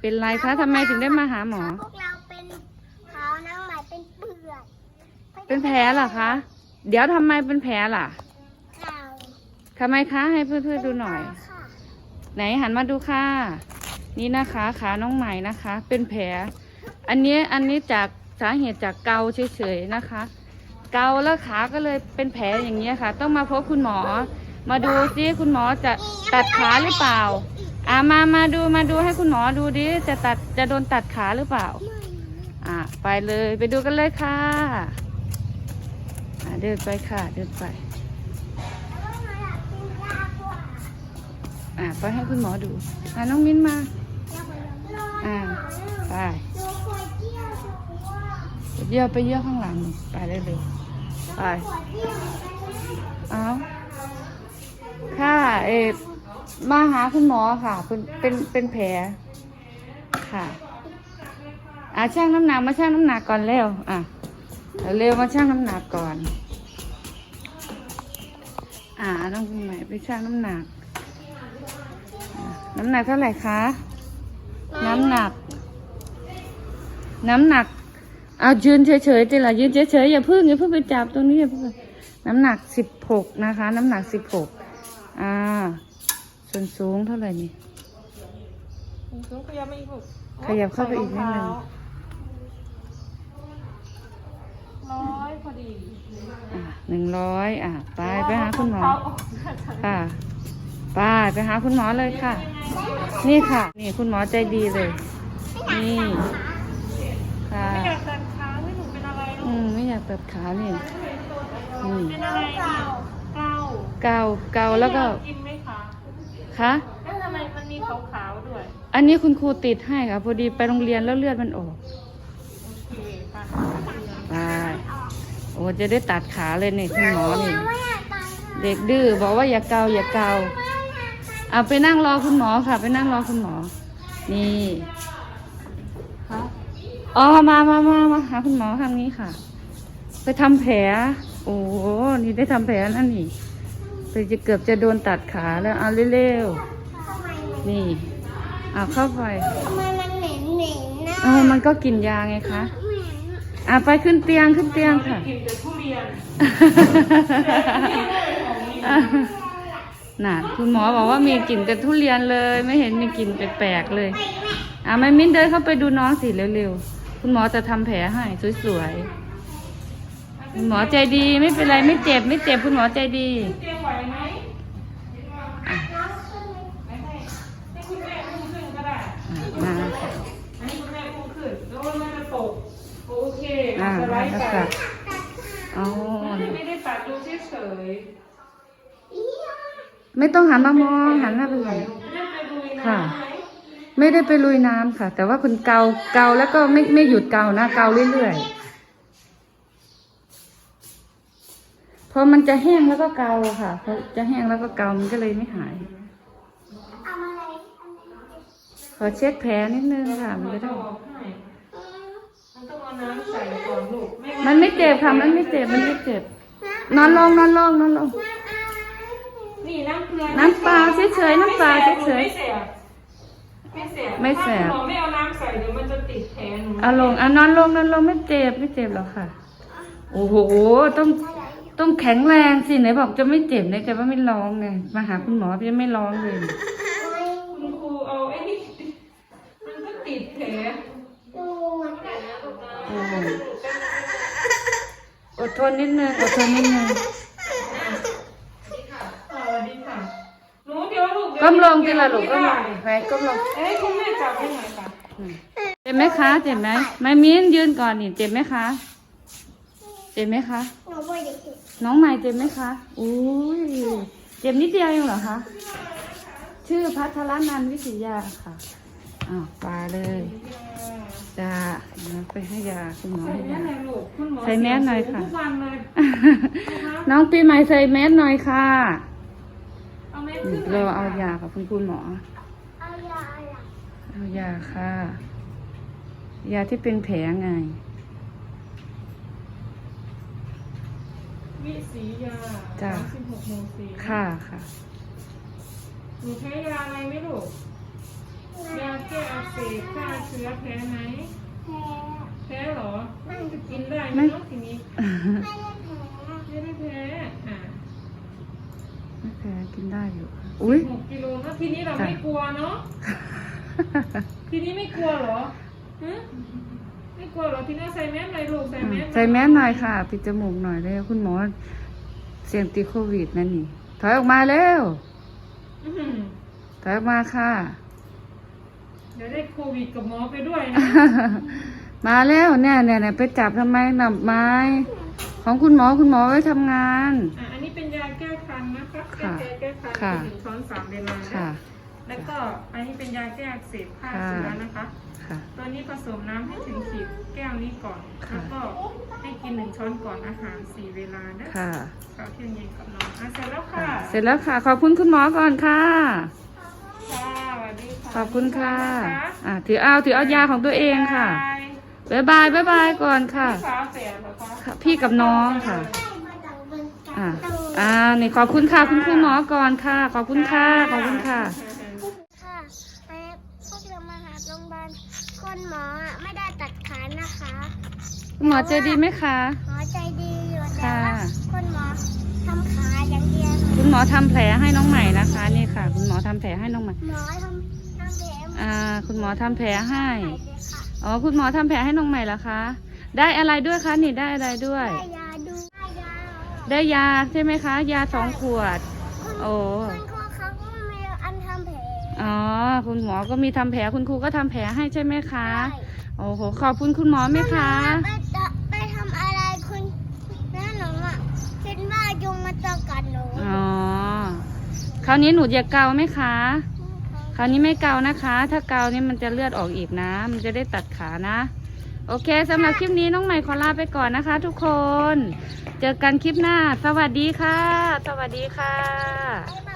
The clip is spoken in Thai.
เป็นไรคะทำไมถึงได้มาหาหมอ พวกเราเป็นเท้าน้องใหม่เป็นเปลือกเป็นแผลเหรอคะ เดี๋ยวทำไมเป็นแผลล่ะเก่าทำไมคะให้เพื่อนๆดูหน่อย ค่ะไหนหันมาดูค่ะ นี่นะคะขาน้องใหม่นะคะ เป็นแผล อันนี้อันนี้จากสาเหตุจากเกาเฉยๆนะคะ เกาแล้วขาก็เลยเป็นแผลอย่างนี้ยค่ะ ต้องมาพบคุณหมอ มาดูซิคุณหมอจะตัดขาหรือเปล่า อ่ามามาดูมาดูให้คุณหมอดูดิจะตัดจะโดนตัดขาหรือเปล่า อ่าไปเลยไปดูกันเลยค่ะอ่าเดินไปค่ะ เดินไปอ่าไปให้คุณหมอดูอ่าน้องมิ้นมาอ่าไปเยี่ยวไปเยี่ยวข้างหลังไปเลยเลยไปเอาค่ะเออ มาหาคุณหมอค่ะ เป็นเป็นเป็นแผลค่ะอ่าช่างน้ำหนักมาช่างน้ำหนักก่อนเร็วอะเร็วมาช่างน้ำหนักก่อน อ่าต้องคุณใหม่ไปช่างน้ำหนักน้ำหนักเท่าไหร่คะ น้ำหนัก น้ำหนัก เอายืนเฉยๆจิล่ะยืนเฉยๆอย่าพึ่งอย่าพึ่งไปจับตรงนี้อย่าพึ่งน้ำหนักสิบหกนะคะ น้ำหนักสิบหกอ่า ส่วนสูงเท่าไหร่นี่ สูงขยับมาอีกลูกขยับเข้าไปอีกนิดนึง ร้อยพอดีอ่าหนึ่งร้อยอ่าไปไปหาคุณหมอ ค่ะไปไปหาคุณหมอเลยค่ะ นี่ค่ะ นี่คุณหมอใจดีเลย นี่ค่ะ ไม่อยากตัดขาไม่หนูเป็นอะไรอืลูกมไม่อยากตัดขานี่นี่เป็นอะไรเก่าเก่าเกาเกาแล้วก็กินไหมคะ คะแล้วทำไมมันมีขาวๆด้วย อันนี้คุณครูติดให้ค่ะ พอดีไปโรงเรียนแล้วเลือดมันออกโอเคค่ะไปโอ้จะได้ตัดขาเลยนี่คุณหมอนี่เด็กดื้อบอกว่าอย่าเกาอย่าเกาเอาไปนั่งรอคุณหมอค่ะ ไปนั่งรอคุณหมอ นี่ค่ะอ๋อมามามามาหาคุณหมอทางนี้ค่ะ ไปทำแผล โอ้โหนี่ได้ทำแผลนั่นนี่ไป จะเกือบจะโดนตัดขาแล้วเอาเร็วๆนี่เอาเข้าไปทำไมมันเหม็นเหม็นนะเออมันก็กินยาไงคะอะไปขึ้นเตียงขึ้นเตียงค่ะกินแต่ทุเรียนน่ะคุณหมอบอกว่ามีกลิ่นแต่ทุเรียนเลย ไม่เห็นมีกลิ่นแปลกๆเลย อะไม่มิ้นเดินเข้าไปดูน้องสิเร็วๆคุณหมอจะทำแผลให้สวยๆคุณหมอใจดีไม่เป็นไรไม่เจ็บไม่เจ็บคุณหมอใจดีเตรียม ไหวไหมไม่ให้ให้คุณแม่อุ้มขึ้นก็ได้อะมาค่ะให้คุณแม่อุ้มขึ้นแล้วมันจะตกโอเคอ่าสไลมาด์แล้วไปค่ะอ๋อ ไม่ได้ตัดดูเฉยไม่ต้องหันมามองหันหน้าไปๆเลยไม่ไปดูนค่ะ ไม่ได้ไปลุยน้ำค่ะ แต่ว่าคุณเกาเกาแล้วก็ไม่ไม่หยุดเกานะเกาเรื่อยๆ พอมันจะแห้งแล้วก็เกาค่ะพอจะแห้งแล้วก็เกามันก็เลยไม่หายเอาอะไรขอเช็ดแผลนิดนึงค่ะ มันจะได้บอกให้มันต้องเอาน้ำใส่ก่อนลูกไม่งั้มันไม่เจ็บค่ะ มันไม่เจ็บ มันไม่เจ็บ นอนลงนอนลงนอนลงนี่น้ำเกลือน้ำเปล่าเฉยๆน้ำเปล่าเฉยไม่แสบไม่แสบไม่แสบถ้าคุณหมอไม่เอาน้ำใส่เดี๋ยวมันจะติดแผลหนูเอาลงอะนอนลงนอนลงไม่เจ็บไม่เจ็บหรอกค่ะ โอ้โหต้อง ต้องแข็งแรงสิไหนบอกจะไม่เจ็บไหนจะว่าไม่ร้องไงมาหาคุณหมอจะไม่ร้องเลย คุณครูเอาไอ้นี่มันก็ติดแผลดูโอ้โหอดทนนิดนึงอดทนนิดนึงสวัสดีค่ะหนูเดี๋ยวลูกก้มลงทีละลูกก้มลงไม่ไปก้มลงเอ้ยคุณแม่จับให้หน่อยค่ะเจ็บไหมคะเจ็บไหมไม่มิ้นยืนก่อนนี่เจ็บไหมคะ เจ็บไหมคะหนูไม่ได้กิ นน้องใหม่เจ็บไหมคะอุ้ยเจ็บนิดเดียวเองเหรอคะ ชื่อพัทรนันท์วิทยาค่ะ อ้าวไปเลยจ้าเดี๋ยวไปให้ยาคุณหมอใส่ให้แมสยาหน่อยลูกคุณหมอใส่แมสหน่อยค่ะทุกวันเลยน้องปีใหม่ใส่แมสหน่อยค่ะเอาแมสอืขึ้มนหน่เราอยเอายากับคุณคุณหมอเอายาอะไรเอายาค่ะ ยาที่เป็นแผลไง วิสียาจ้ะ สามสิบหกโมงสี่ค่ะค่ะ หนูใช้ยาอะไรไหมลูก ยาแก้อักเสบฆ่าเชื้อแพ้ไหม แพ้แพ้เหรอจะกินได้ไหมเนาะทีนี้ไม่ได้แพ้ไม่ได้แพ้อะไม่แพ้กินได้อยู่อุ้ย หกกิโลเนาะทีนี้เราไม่กลัวเนาะ ทีนี้ไม่กลัวเหรอฮะ ไม่กลัวเหรอทีนี้ใส่แมสหน่อยลูกใส่แมสใส่แมสหน่อยค่ะ ปิดจมูกหน่อยเลยคุณหมอ เสี่ยงติดโควิดนั่นนี่ ถอยออกมาเร็วอื้อหือถอยออกมาค่ะ เดี๋ยวได้โควิดกับหมอไปด้วยนะ มาแล้วเนี่ยเนี่ยเนี่ยไปจับทำไมหนับไม้ ของคุณหมอคุณหมอไว้ทำงานอะอันนี้เป็นยาแก้คันนะคะแก้ค่ะแก้แก้คันค่ะหนึ่งช้อนสามเวลานะค่ะ แล้วก็อันนี้เป็นยาแก้อักเสบฆ่าค่ะเชื้อนะคะ ค่ะ ตัวนี้ผสมน้ำให้ถึงขีดแก้วนี้ก่อน ค่ะ แล้วก็ให้กินหนึ่งช้อนก่อนอาหารสี่เวลานะค่ะข้าวเที่ยงเย็นกับน้องอะเสร็จแล้วค่ะ เสร็จแล้วค่ะ ขอบคุณคุณหมอก่อนค่ะ ค่ะสวัสดีค่ะขอบคุณค่ะนอะถือเอาถือเอายาของตัวเองค่ะ บ๊ายบายบ๊ายบายบ๊ายบายก่อนค่ะ พี่ฟ้าแฝดเหรอคะค่ะพี่กับน้องค่ะได้มาจากบนกอ่าระตูอ่านี่ขอบคุณค่ะ คุณครูหมอก่อนค่ะ ขอบคุณค่ะ ขอบคุณค่ะค่ะไปพวกเรามาหาโรงพยาบาลคนหมออะไม่ได้ตัดขานะคะ คุณหมอใจดีไหมคะ หมอใจดีอยู่แต่ค่ะว่าคนหมอทำขาอย่างเดียวคุณหมอทำแผลให้น้องใหม่นะคะนี่ค่ะ คุณหมอทำแผลให้น้องใหม่หมอทำทำแผลอ่า คุณหมอทำแผลให้ใส่เลยค่ะอ๋อ คุณหมอทำแผลให้น้องใหม่แล้วคะ ได้อะไรด้วยคะนี่ได้อะไรด้วย ได้ยาดูได้ยาได้ยาใช่ไหมคะ ยาสองขวด โอ้คุณครูเขาก็มีอันทำแผลอ๋อ คุณหมอก็มีทำแผลคุณครูก็ทำแผลให้ใช่ไหมคะใช่โอ้โห ขอบคุณคุณหมอไหมคะ ไปจะไปทำอะไรคุณน้าหนูอะคิดว่ายุง มาเจอกันหนูอ๋อคราวนี้หนูจะเกาไหมคะ คราวนี้ไม่เกานะคะ ถ้าเกานี่มันจะเลือดออกอีกนะ มันจะได้ตัดขานะ โอเคสำหรับคลิปนี้น้องใหม่ขอลาไปก่อนนะคะ ทุกคน เจอกันคลิปหน้า สวัสดีค่ะ สวัสดีค่ะ บ๊ายบาย